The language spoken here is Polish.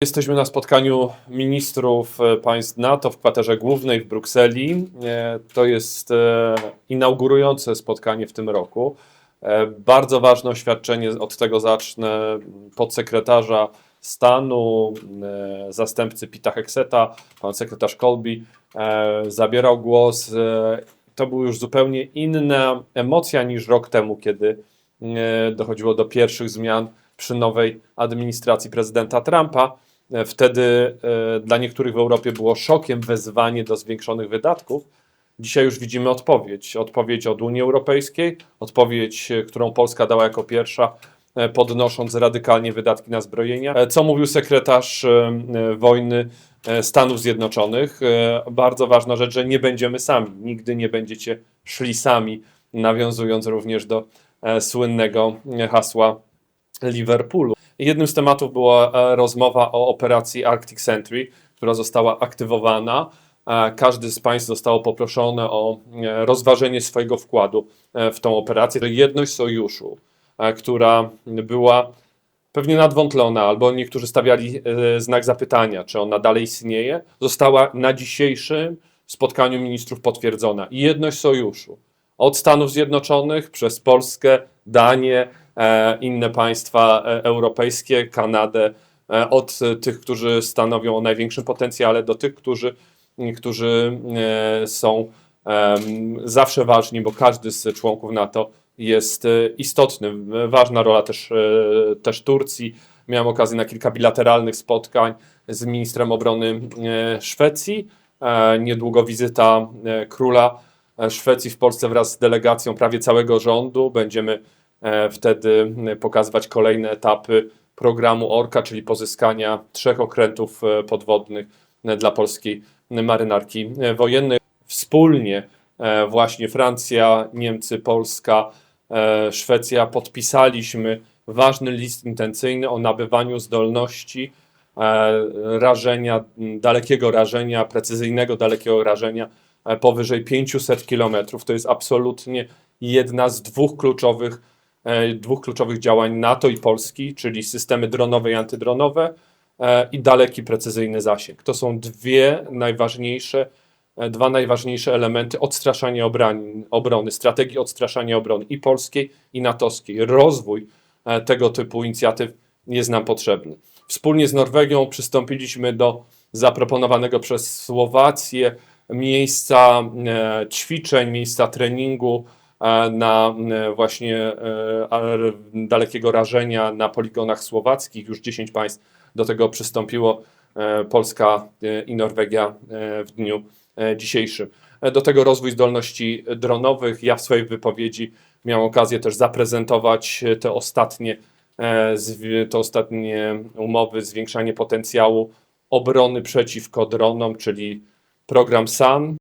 Jesteśmy na spotkaniu ministrów e, państw NATO w kwaterze głównej w Brukseli. E, To jest e, inaugurujące spotkanie w tym roku. Bardzo ważne oświadczenie, od tego zacznę, podsekretarza stanu, zastępcy Pita Hekseta, pan sekretarz Colby e, zabierał głos. To była już zupełnie inna emocja niż rok temu, kiedy dochodziło do pierwszych zmian przy nowej administracji prezydenta Trumpa. E, Wtedy e, dla niektórych w Europie było szokiem wezwanie do zwiększonych wydatków. Dzisiaj już widzimy odpowiedź. Odpowiedź od Unii Europejskiej, odpowiedź, e, którą Polska dała jako pierwsza, podnosząc radykalnie wydatki na zbrojenia. Co mówił sekretarz wojny Stanów Zjednoczonych? Bardzo ważna rzecz, że nie będziemy sami. Nigdy nie będziecie szli sami, nawiązując również do słynnego hasła Liverpoolu. Jednym z tematów była e, rozmowa o operacji Arctic Sentry, która została aktywowana. E, Każdy z państw zostało poproszone o e, rozważenie swojego wkładu w tą operację. Jedność sojuszu, która była pewnie nadwątlona, albo niektórzy stawiali znak zapytania, czy ona dalej istnieje, została na dzisiejszym spotkaniu ministrów potwierdzona. Jedność sojuszu od Stanów Zjednoczonych przez Polskę, Danię, inne państwa e, europejskie, Kanadę, e, od e, tych, którzy stanowią o największym potencjale, do tych, którzy, którzy e, są zawsze ważni, bo każdy z członków NATO jest e, istotny. Ważna rola też, e, też Turcji. Miałem okazję na kilka bilateralnych spotkań z ministrem obrony e, Szwecji. E, Niedługo wizyta e, króla e, Szwecji w Polsce wraz z delegacją prawie całego rządu. Będziemy e, wtedy e, pokazywać kolejne etapy programu Orka, czyli pozyskania trzech okrętów e, podwodnych e, dla polskiej marynarki wojennej. Wspólnie właśnie Francja, Niemcy, Polska, Szwecja podpisaliśmy ważny list intencyjny o nabywaniu zdolności rażenia, dalekiego rażenia, precyzyjnego dalekiego rażenia powyżej 500 km. To jest absolutnie jedna z dwóch kluczowych, dwóch kluczowych działań NATO i Polski, czyli systemy dronowe i antydronowe e, i daleki precyzyjny zasięg. To są dwie najważniejsze, e, dwa najważniejsze elementy odstraszania obrony, obrony, strategii odstraszania obrony i polskiej, i natowskiej. Rozwój e, tego typu inicjatyw jest nam potrzebny. Wspólnie z Norwegią przystąpiliśmy do zaproponowanego przez Słowację miejsca e, ćwiczeń, miejsca treningu e, na e, właśnie e, dalekiego rażenia na poligonach słowackich. Już 10 państw do tego przystąpiło, e, Polska e, i Norwegia e, w dniu e, dzisiejszym. E, Do tego rozwój zdolności dronowych. Ja w swojej wypowiedzi miałem okazję też zaprezentować te ostatnie, e, te ostatnie umowy, zwiększanie potencjału obrony przeciwko dronom, czyli program SAN,